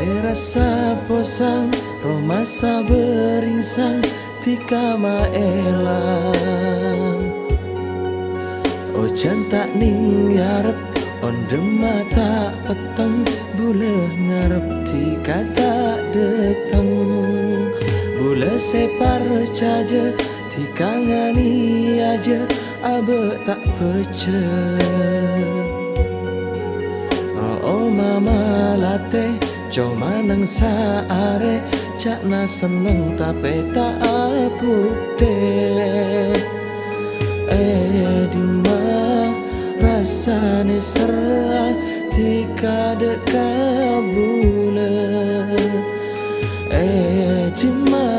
rasa bosan Romasa beringsang tika maelang Ojan tak ning yarep Onde mata peteng Bule ngarep tika tak deteng. Bule separ caja Tika ngani aja Abe tak pecah Oh mama late Cuma nang saare Cak na seneng tapi tak apukte Eh dima rasane serang Tika dek kabule Eh dima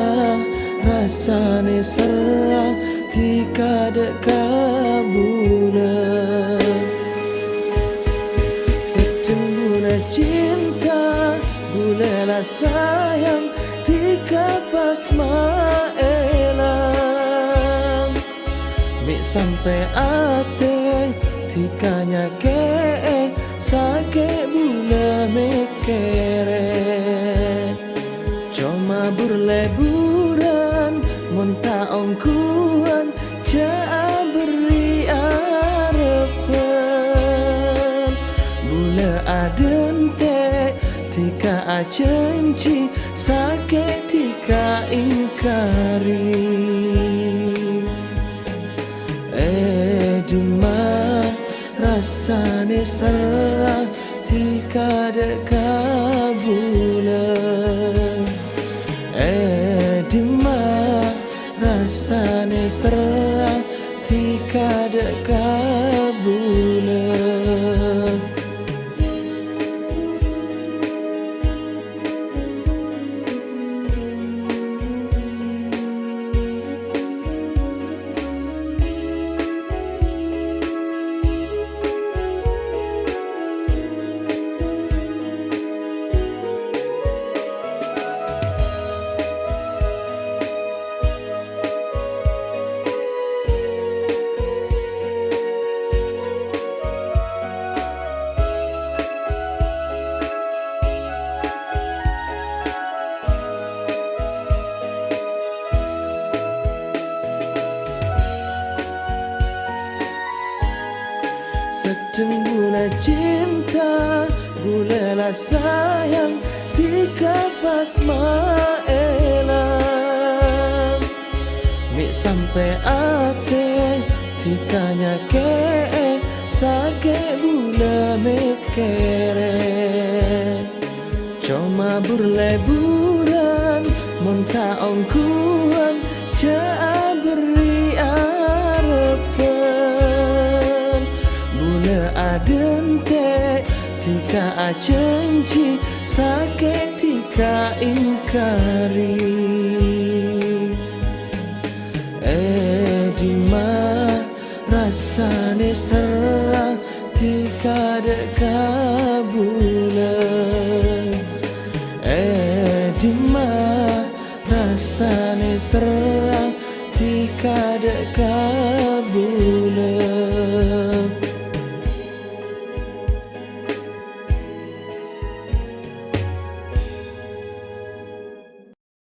rasane serang Tika dek kabule sayang Tika pas maelang. Mik sampai ate Tika nyake Sake bula mekere. Cuma berleburan Monta ongkuan Jaa beri arepan. Bula adente Tika acenci Sake tika ingkari. Eh dima rasane serah Tika dek kabulan Eh rasane serah Tika dek Sedang bula cinta Bula sayang Tika pas maelang Mik sampai ate Tika nyake Sake bula mekere. Cuma berleburan Monta ongkuan Jaa Bula adente Tika acenci Sake tika ingkari. Eh dima rasane serang Tika dek kabulan Eh rasane serang Tika dek kabulan